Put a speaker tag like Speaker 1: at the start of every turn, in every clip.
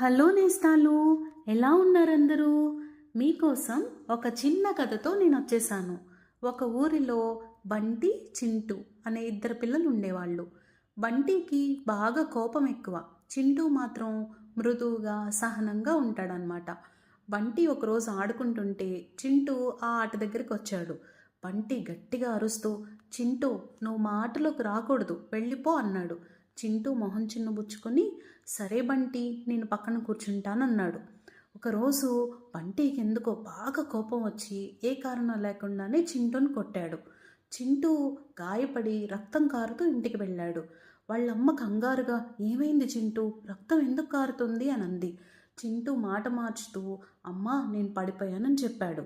Speaker 1: Hello నేస్తాలు ఎలా ఉన్నారందరూ? మీకోసం ఒక చిన్న కథతో నేను వచ్చేసాను ఒక ఊరిలో బంటి చింటూ అనే ఇద్దరు పిల్లలు ఉండేవాళ్ళు. బంటికి బాగా కోపం ఎక్కువ. చింటూ మాత్రం మృదువుగా సహనంగా ఉంటాడనమాట బంటి ఒకరోజు ఆడుకుంటుంటే చింటూ ఆ ఆట దగ్గరికి వచ్చాడు బంటి గట్టిగా అరుస్తూ చింటూ నువ్వు మా ఆటలోకి రాకూడదు వెళ్ళిపో అన్నాడు. చింటూ మొహం చిన్నబుచ్చుకొని సరే బంటి నేను పక్కన కూర్చుంటానన్నాడు. ఒకరోజు బంటికి ఎందుకో బాగా కోపం వచ్చి ఏ కారణం లేకుండానే చింటూని కొట్టాడు. చింటూ గాయపడి రక్తం కారుతూ ఇంటికి వెళ్ళాడు. వాళ్ళమ్మ కంగారుగా ఏమైంది చింటూ? రక్తం ఎందుకు కారుతుంది? అని అంది. చింటూ మాట మార్చుతూ అమ్మా నేను పడిపోయానని చెప్పాడు.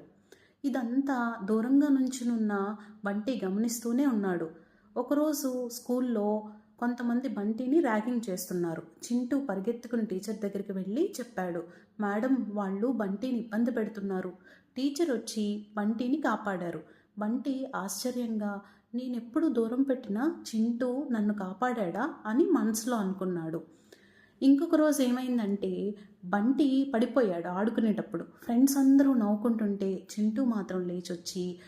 Speaker 1: ఇదంతా దూరంగా నుంచునున్న బంటి గమనిస్తూనే ఉన్నాడు. ఒకరోజు స్కూల్లో కొంతమంది బంటిని ర్యాగింగ్ చేస్తున్నారు. చింటూ పరిగెత్తుకుని టీచర్ దగ్గరికి వెళ్ళి చెప్పాడు మేడం వాళ్ళు బంటిని ఇబ్బంది పెడుతున్నారు. టీచర్ వచ్చి బంటిని కాపాడారు. బంటి ఆశ్చర్యంగా నేనెప్పుడు దూరం పెట్టినా చింటూ నన్ను కాపాడా అని మనసులో అనుకున్నాడు. ఇంకొక రోజు ఏమైందంటే బంటి పడిపోయాడు ఆడుకునేటప్పుడు. ఫ్రెండ్స్ అందరూ నవ్వుకుంటుంటే చింటూ మాత్రం లేచొచ్చి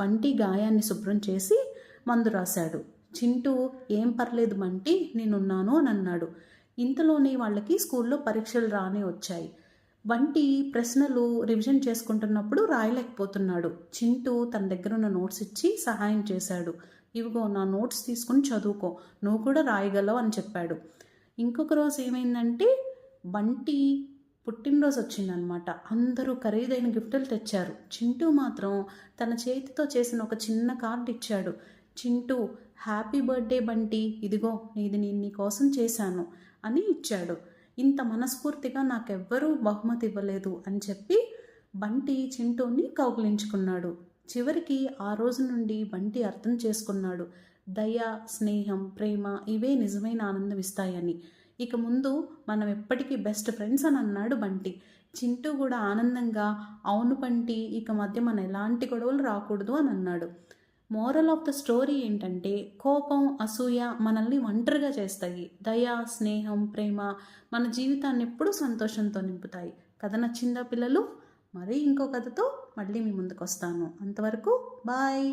Speaker 1: బంటి గాయాన్ని శుభ్రం చేసి మందు రాశాడు. చింటూ ఏం పర్లేదు బంటి నేనున్నాను అని అన్నాడు. ఇంతలోనే వాళ్ళకి స్కూల్లో పరీక్షలు రానే వచ్చాయి. వంటి ప్రశ్నలు రివిజన్ చేసుకుంటున్నప్పుడు రాయలేకపోతున్నాడు. చింటూ తన దగ్గర ఉన్న నోట్స్ ఇచ్చి సహాయం చేశాడు. ఇవిగో నా నోట్స్ తీసుకుని చదువుకో నువ్వు కూడా రాయగలవు అని చెప్పాడు. ఇంకొక రోజు ఏమైందంటే బంటి పుట్టినరోజు వచ్చిందనమాట. అందరూ ఖరీదైన గిఫ్టులు తెచ్చారు. చింటూ మాత్రం తన చేతితో చేసిన ఒక చిన్న కార్డు ఇచ్చాడు. చింటూ హ్యాపీ బర్త్డే బంటి ఇదిగో ఇది నేను నీ కోసం చేశాను అని ఇచ్చాడు. ఇంత మనస్ఫూర్తిగా నాకెవ్వరూ బహుమతి ఇవ్వలేదు అని చెప్పి బంటి చింటూని కౌగిలించుకున్నాడు. చివరికి ఆ రోజు నుండి బంటి అర్థం చేసుకున్నాడు. దయ స్నేహం ప్రేమ ఇవే నిజమైన ఆనందం ఇస్తాయని ఇక ముందు మనం ఎప్పటికీ బెస్ట్ ఫ్రెండ్స్ అని అన్నాడు బంటి. చింటూ కూడా ఆనందంగా అవును బంటి ఇక మధ్య మన ఎలాంటి గొడవలు రాకూడదు అని అన్నాడు. మోరల్ ఆఫ్ ద స్టోరీ ఏంటంటే కోపం అసూయ మనల్ని ఒంటరిగా చేస్తాయి. దయ స్నేహం ప్రేమ మన జీవితాన్ని ఎప్పుడూ సంతోషంతో నింపుతాయి. కథ నచ్చిందా పిల్లలు? మరీ ఇంకో కథతో మళ్ళీ మీ ముందుకు వస్తాను అంతవరకు బాయ్!